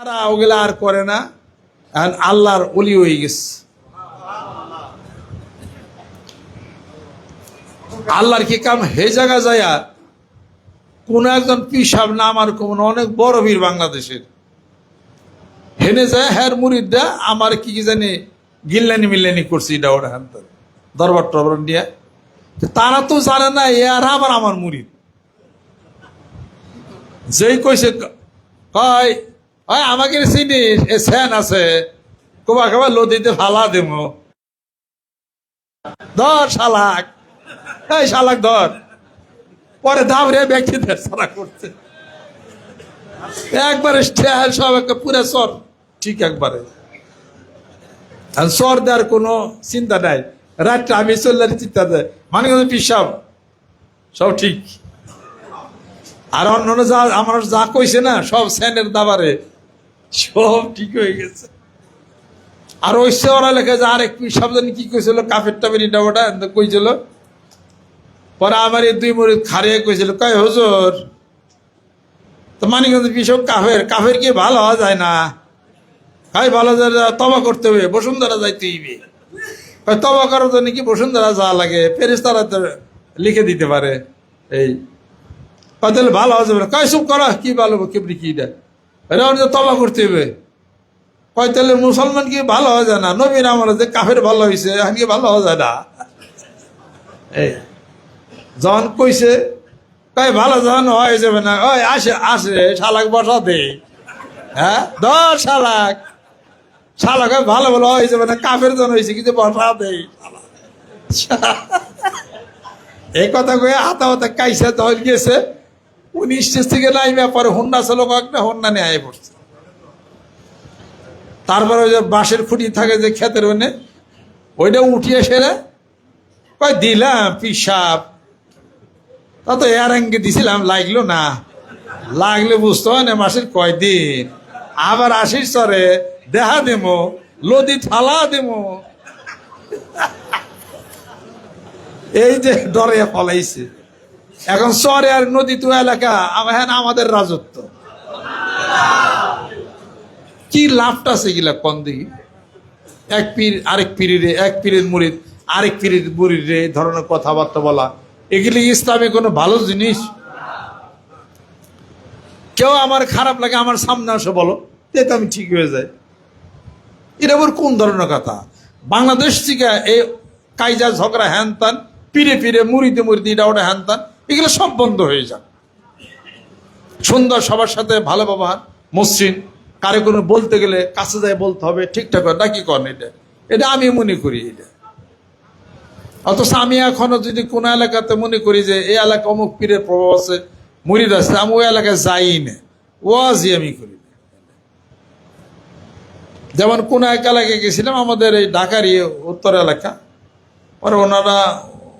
তারা ওগুলা আর করে না। এখন আল্লাহর অলি হয়ে গেছে। আল্লাহর কি কাম? হে জায়গা যায়া কোন একজন পিসাব নাম আর কোন অনেক বড় বীর বাংলাদেশের। হেনে যায় হ্যার মুরিদরা আমার কি কি জানি গিল্লানি মিল্লানি করছি এটা ওটা হ্যান। দরবার টরবার নিয়ে তারা তো জানে না, এ আর আবার আমার মুরিদ। যেই কইছে, কয় ওই আমাকে চিনি এ স্যান আছে। কবা কবা লদিতে ফালা দেব ধর শালাক। এই শালাক ধর। পরে দাবরে ব্যক্তি সারা করছে। একবারে সব একটা পুরো সর। ঠিক একবারে। আর সর দেওয়ার কোনো চিন্তা নাই। রাতটা আমি চললে চিন্তা দেয় মানে পিসাব। সব ঠিক। আর অন্য যা, আমার যা কইছে না, সব স্যানের দাবারে। সব ঠিক হয়ে গেছে। আর ওরা লেখা যে আরেক পিসাব জানি কি কইছিল? কাফের টাফের এটা ওটা কইছিল। পরে আমার এই দুই মরিদ খারিয়ে কইছিল, কয় হুজুর, তো মানিকগঞ্জ পিসব কাফের কাফের কি ভালো হওয়া যায় না? কাই ভালো তবা করতে হবে, বসুন্ধরা যাইতে হইবে। তবা করার জন্য কি বসুন্ধরা যাওয়া লাগে? ফেরিস্তারা তো লিখে দিতে পারে, এই। তাহলে ভালো হওয়া যাবে কয় সব করা, কি ভালো কেমনি কি এটা? এটা আমাদের তবা করতে হবে। কয়, তাহলে মুসলমান কি ভালো হওয়া যায় না? নবীন আমার যে কাফের ভালো হয়েছে এখন কি ভালো হওয়া যায় না? এই, যখন কইছে, কয়, ভালো যখন হয়ে যাবে না, ওই আসে আসে, শালাক বসা দে। হ্যাঁ? দশ শালাক। শালাক ভালো ভালো হয়ে যাবে না, কাফের জন হয়েছে কিন্তু বসা দে। এই কথা কয়ে হাতা হাতা কাইসে তখন গেছে। উনি স্টেজ থেকে নাইমে পরে হন্ডা চলো একটা হন্ডা নিয়ে আয় পড়ছে। তারপরে ওই যে বাঁশের খুঁটি থাকে যে ক্ষেতের ওনে, ওইটা উঠিয়ে সেরে কয়, দিলাম পিসাব। তা তো এর আঙ্গে দিছিলাম, লাগল না। লাগলে বুঝতে হয় না মাসের কয়দিন আবার আসিস সরে দেহা দেমো, লদি থালা দেমো। এই যে ডরে ফলাইছে। এখন চরে আর নদী তো এলাকা হ্যাঁ আমাদের রাজত্ব। কি লাভটা সেগুলা কন দেখি এক পীর, আরেক পীরিরে, এক পীরের মুড়ির, আরেক পীরের এই ধরনের কথাবার্তা বলা। এগুলি ইসলামে কোনো ভালো জিনিস? কেউ আমার খারাপ লাগে, আমার সামনে আসে বলো তো আমি ঠিক হয়ে যায় এটা আবার কোন ধরনের কথা? বাংলাদেশ থেকে এই কাইজা ঝগড়া হ্যান তান পিড়ে পিড়ে মুড়িতে মুড়িতে এটা ওটা হ্যান তান এগুলো সব বন্ধ হয়ে যাক সুন্দর সবার সাথে ভালো ব্যবহার, মসৃণ। কারে কোনো বলতে গেলে কাছে যায় বলতে হবে, ঠিকঠাক করে নাকি করেন এটা? এটা আমি মনে করি এটা। অথচ আমি এখনও যদি কোনো এলাকাতে মনে করি যে এই এলাকা অমুক পীরের প্রভাব আছে মুরিদ আছে, আমি ওই এলাকায় যাই না। ওয়াজই আমি করি। যেমন কোন এক এলাকায় গেছিলাম, আমাদের এই ঢাকারই উত্তর এলাকা, পরে ওনারা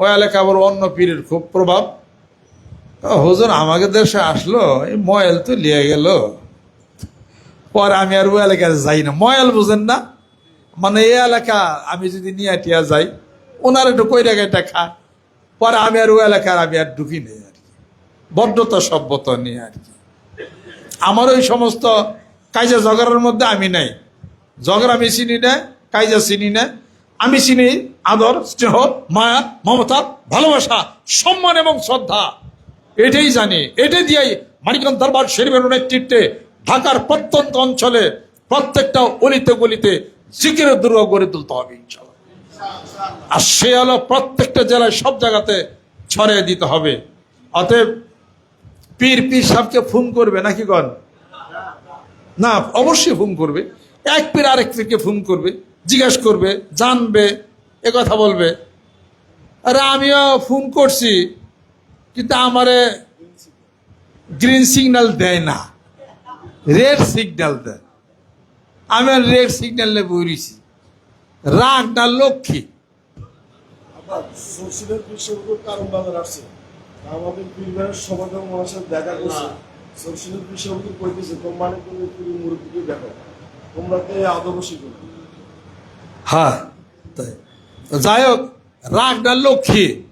ওই এলাকা আবার অন্য পীরের খুব প্রভাব। হুজুর, আমাকে দেশে আসলো, এই ময়েল তো লিয়ে গেল। পরে আমি আর ওই এলাকায় যাই না। ময়েল বুঝেন না? মানে এই এলাকা আমি যদি নিয়ে টিয়া যাই, ওনার একটু কই গাইটা খায় পরে আমি আর ওই এলাকার আমি আর ঢুকি নেই আর কি। বদ্ধতা সভ্যতা নিয়ে আর কি। আমার ওই সমস্ত কাইজা ঝগড়ার মধ্যে আমি নাই। ঝগড়া আমি চিনি না, কাইজা চিনি না। আমি চিনি আদর, স্নেহ, মায়া, মমতা, ভালোবাসা, সম্মান এবং শ্রদ্ধা। এটাই জানি, এটাই দিয়েই মানিকগঞ্জ দরবার শরীফের নেতৃত্বে ঢাকার প্রত্যন্ত অঞ্চলে প্রত্যেকটা অলিতে গলিতে জিকিরের দুর্গ গড়ে তুলতে হবে আর সে হলো প্রত্যেকটা জেলায় সব জায়গাতে ছড়িয়ে দিতে হবে। অতএব পীর পীর সাহেবকে ফোন করবে নাকি গণ না, অবশ্যই ফোন করবে। এক পীর আরেক পীরকে ফোন করবে, জিজ্ঞাসা করবে, জানবে, এ কথা বলবে। আরে আমিও ফোন করছি। কিন্তু আমারে গ্রিন সিগন্যাল দেয় না। রেড সিগন্যাল দেয়। আমি আর রেড সিগন্যালে বইছি রাগ না লক্ষ্মী। দেখা করছে কইতেছে তুমি মুরব্বীকে দেখো তোমরা তো আদবসী করো হ্যাঁ তাই। যাই হোক রাগ না লক্ষ্মী।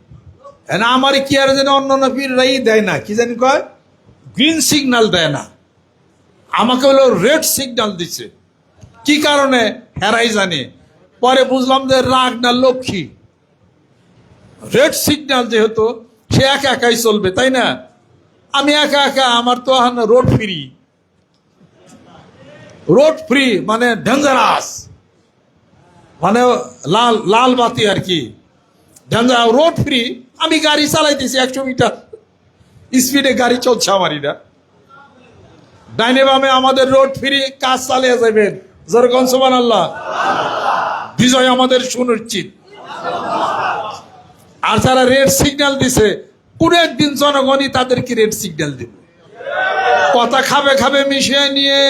এনা আমার কি আর যেন অন্য পীররাই দেয় না, কি জানি কয়? গ্রিন সিগন্যাল দেয় না। আমাকে হলো রেড সিগন্যাল দিছে। কি কারণে? হেরাই জানে। পরে বুঝলাম যে রাগ না লক্ষ্মী। রেড সিগন্যাল যেহেতু, সে একা একাই চলবে, তাই না? আমি একা একা, আমার তো রোড ফ্রি রোড ফ্রি মানে ডেঞ্জারাস মানে লাল লাল বাতি আর কি। ডেঞ্জার রোড ফ্রি আমি গাড়ি চালাইতেছি একশো মিটার। স্পিডে গাড়ি চলছে আমারই না ডাইনে বামে আমাদের রোড ফ্রি কাজ চালিয়ে যাবেন। যেরকম সোমান আল্লাহ বিজয় আমাদের সুনিশ্চিত। আর যারা রেড সিগন্যাল দিছে পুরো একদিন জনগণই তাদেরকে রেড সিগন্যাল দেবে। কথা খাবে খাবে মিশিয়ে নিয়ে।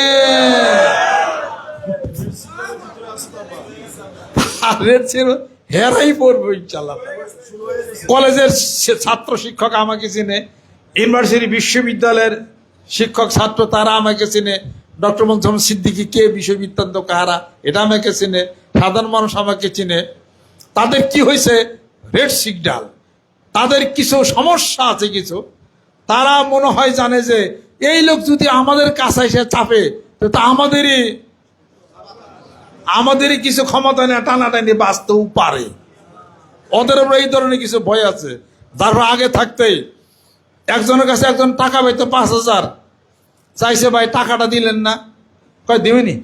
রেড ছিল হেরাই পড়ব ইনশাল্লাহ কলেজের ছাত্র শিক্ষক আমাকে চিনে, ইউনিভার্সিটি বিশ্ববিদ্যালয়ের শিক্ষক ছাত্র তারা আমাকে চিনে, ডক্টর মনসম সিদ্দিকি কে বিশ্ববিদ্যান্ত কাহারা এটা আমাকে চিনে, সাধারণ মানুষ আমাকে চিনে। তাদের কি হয়েছে? Red signal. তাদের কিছু সমস্যা আছে কিছু। তারা মনে হয় জানে যে, এই লোক যদি আমাদের কাছে এসে চাপে তা আমাদেরই আমাদেরই কিছু ক্ষমতা নিয়ে টানাটানি বাঁচতেও পারে। ওদের উপরে এই ধরনের কিছু ভয় আছে। তারপর আগে থাকতেই একজনের কাছে একজন টাকা পাইতো পাঁচ হাজার। চাইছে, ভাই, টাকাটা দিলেন না। কয়, দিবেনি।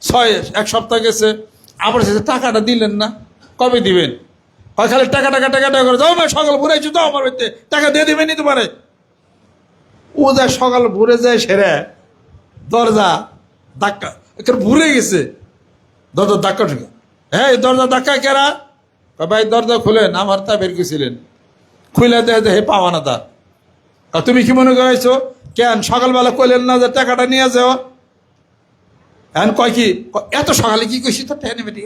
ছয়, এক সপ্তাহ গেছে। আবার সে টাকাটা দিলেন না। কবে দিবেন? কয়, খালি টাকা টাকা টাকা টাকা করে। যাও ভাই, সকাল ভুরেছি তো আমার বাড়িতে। টাকা দিয়ে দিবেনি তোমারে। ও যা সকাল ভুরে যায় সেরে দরজা ধাক্কা ভুরে গেছে। দরজা ধাক্কা ঢুকে। হ্যাঁ এই দরজা ধাক্কা কেরা? ভাই, দরজা খুলেন, আমার তা বের গেছিলেন খুলে দেয় যে হে পাওয়া না তা তুমি কি মনে করেছ কেন, সকালবেলা কইলেন না যে টাকাটা নিয়ে যাও? এখন কয় কি এত সকালে কি কইছি তো টেনে বেটি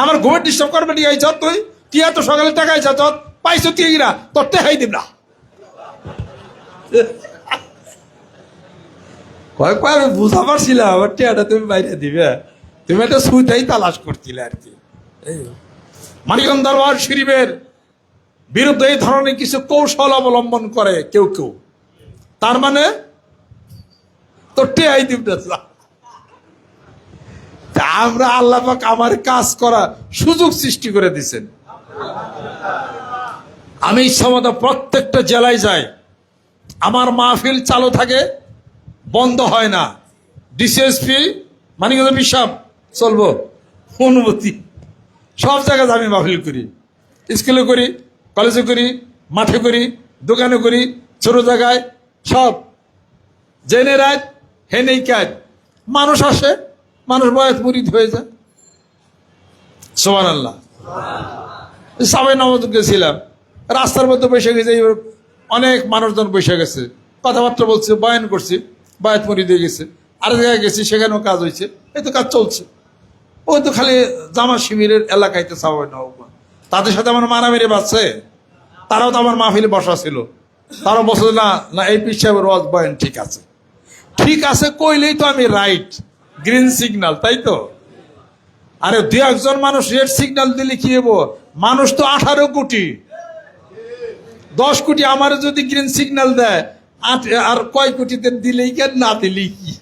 আমার ঘুমের ডিস্টার্ব করবে নি আইছ তুই? তুই এত সকালে টাকা আইছ তোর? পাইছো তুই না তোর টেহাই দিব না। কয়েক কয়, আমি বুঝা পারছিলাম আমার টেয়াটা তুমি বাইরে দিবে। তুমি একটা সুইটাই তালাশ করছিলে আর কি। এই মানিকন দরবার শরীফের বিরুদ্ধে এই ধরনের কিছু কৌশল অবলম্বন করে কেউ কেউ। তার মানে তো টেয়াই দিব আমরা আল্লাহ আমার কাজ করা সুযোগ সৃষ্টি করে দিছেন। আমি ইচ্ছামতো প্রত্যেকটা জেলায় যাই। আমার মাহফিল চালু থাকে, বন্ধ হয় না। ডিসিএসপি, মানিকগঞ্জ বিশ্বাব চলবো। অনুভূতি সব জায়গায় আমি মাহফিল করি। স্কুলে করি, কলেজে করি, মাঠে করি, দোকানে করি, ছোট জায়গায়, সব। জেনে রাত হেনেই কাজ। মানুষ আসে, মানুষ বয়স মুরিদ হয়ে যায়। সোমান আল্লাহ সাবাই নামাজ গেছিলাম। রাস্তার মধ্যে বসে গেছে অনেক মানুষজন বসে গেছে। কথাবার্তা বলছে, বয়ান করছি, বয়াত মুরিদ হয়ে গেছে। আর জায়গায় গেছি, সেখানেও কাজ হয়েছে। এই তো কাজ চলছে। ওই তো খালি জামা শিবিরের এলাকায় তো সাবাই তাদের সাথে আমার মারামারি বাঁচছে। তারাও তো আমার মাহফিলে বসা ছিল। তারাও বসে না না, এই পিস সাহেবের ওয়াজ বয়ান ঠিক আছে। ঠিক আছে কইলেই তো আমি রাইট, গ্রিন সিগনাল, তাই তো? আরে দু একজন মানুষ রেড সিগনাল দিলে কি হব মানুষ তো আঠারো কোটি। দশ কোটি আমার যদি গ্রিন সিগনাল দেয় আর কয় কোটিতে দিলেই কেন না দিলেই কি?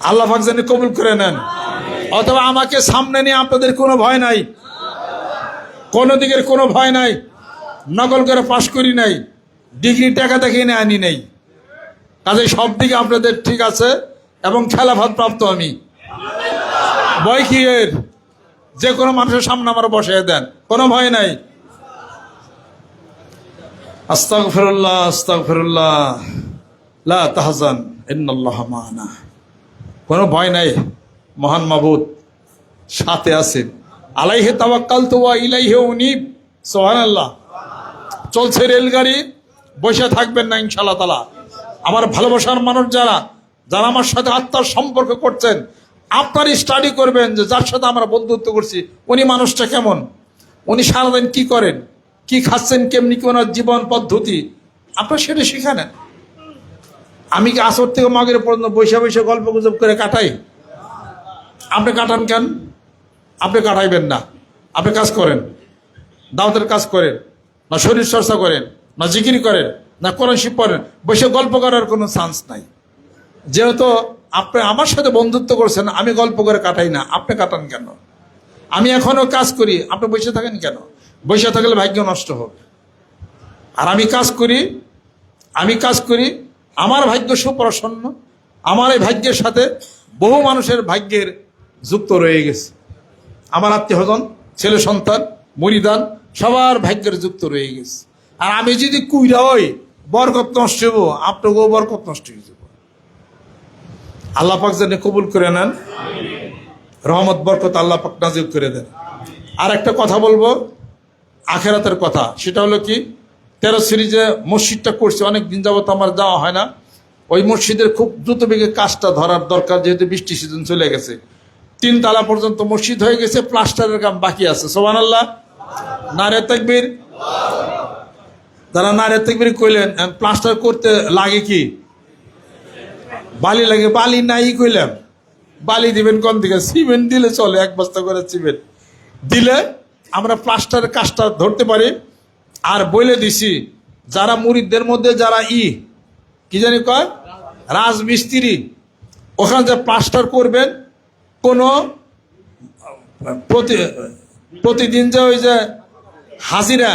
আল্লাহ পাক কবুল করে নেন। অথবা আমাকে সামনে নিয়ে আপনাদের কোনো ভয় নাই। কোনো দিকের কোনো ভয় নাই। নকল করে পাশ করি নাই। ডিগ্রি টাকা দেখে নিয়ে আনি নাই। কাজে সব দিকে আপনাদের ঠিক আছে এবং খেলাফত প্রাপ্ত আমি। ভয় কি এর? যে কোনো মানুষের সামনে আমার বসিয়ে দেন। কোনো ভয় নাই। আস্তাক ফিরুল্লাহ আস্তাক ফিরুল্লাহ লা তাহজান মানা। কোনো ভয় নাই, মহান মাবুদ, সাথে আছেন। আলাইহে তাওয়াক্কাল তো ইলাইহে উনিব, সুবহানাল্লাহ। চলছে রেলগাড়ি, বসে থাকবেন না ইনশাল্লাহ তালা আমার ভালোবাসার মানুষ যারা যারা আমার সাথে আত্মার সম্পর্ক করছেন, আপনারই স্টাডি করবেন যে যার সাথে আমরা বন্ধুত্ব করছি, উনি মানুষটা কেমন? উনি সারাদিন কি করেন? কি খাচ্ছেন? কেমনি কি ওনার জীবন পদ্ধতি? আপনার সেটা শিখে নেন আমি কি আসর থেকে মাগের পর্যন্ত বৈশা বৈশা গল্প গুজব করে কাটাই? আপনি কাটান কেন? আপনি কাটাইবেন না। আপনি কাজ করেন। দাওয়াতের কাজ করেন। না শরীর চর্চা করেন, না জিকিরি করেন, না কোরআন শিব পড়েন, বসে গল্প করার কোনো চান্স নাই। যেহেতু আপনি আমার সাথে বন্ধুত্ব করছেন, আমি গল্প করে কাটাই না। আপনি কাটান কেন? আমি এখনও কাজ করি, আপনি বসে থাকেন কেন? বসে থাকলে ভাগ্য নষ্ট হবে। আর আমি কাজ করি, আমি কাজ করি আমার ভাগ্য সুপ্রসন্ন, আমার এই ভাগ্যের সাথে বহু মানুষের ভাগ্যের যুক্ত রয়ে গেছে। আমার আত্মীয়স্বজন ছেলে সন্তান, মরিদান, সবার ভাগ্যের যুক্ত রয়ে গেছে। আর আমি যদি কুইরা হই, বরকত নষ্ট হব আপনাকেও বরকত নষ্ট হয়ে যাব। আল্লাহ পাক যেন কবুল করে নেন, রহমত, বরকত আল্লাহ পাক নাজিব করে দেন। আর একটা কথা বলব, আখেরাতের কথা, সেটা হলো কি? তেরো সিরিজে মসজিদটা করছে অনেক দিন যাবত আমার যাওয়া হয় না। ওই মসজিদের খুব দ্রুত বেগে কাজটা ধরার দরকার, যেহেতু বৃষ্টি সিজন চলে গেছে। তিন তালা পর্যন্ত মসজিদ হয়ে গেছে প্লাস্টারের কাম বাকি আছে। সোবান আল্লাহ নারে তাকবীর। তারা নারে তাকবীর কইলেন প্লাস্টার করতে লাগে কি? বালি লাগে, বালি নাই কইলাম। বালি দিবেন কোন দিকে সিমেন্ট দিলে চলে, এক বস্তা করে সিমেন্ট দিলে আমরা প্লাস্টারের কাজটা ধরতে পারি। আর বলে দিছি, যারা মুরিদদের মধ্যে যারা ই, কি জানি কয়? রাজমিস্ত্রি, ওখানে যে প্লাস্টার করবেন, কোনো, প্রতি, প্রতিদিন যে ওই যে হাজিরা,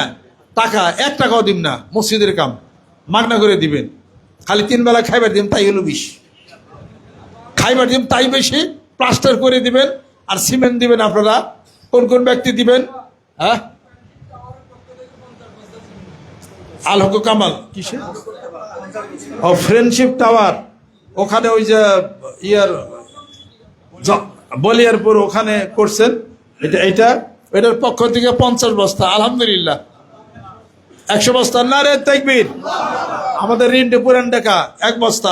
টাকা, এক টাকাও দিন না, মসজিদের কাম, মাগনা করে দিবেন। খালি তিন বেলা খাইবার দিন তাই হলো বিষ। খাইবার দিন তাই বেশি, প্লাস্টার করে দিবেন, আর সিমেন্ট দিবেন আপনারা, কোন কোন ব্যক্তি দিবেন হ্যাঁ? আল হক কামাল। কিসে? ও ফ্রেন্ডশিপ টাওয়ার ওখানে ওই যে ইয়ার বলিয়ারপুর ওখানে করছেন। এটা এটা? এটার পক্ষ থেকে পঞ্চাশ বস্তা আলহামদুলিল্লাহ। একশো বস্তা। না রে তেকবির। আমাদের ঋণ পুরান ডেকা এক বস্তা।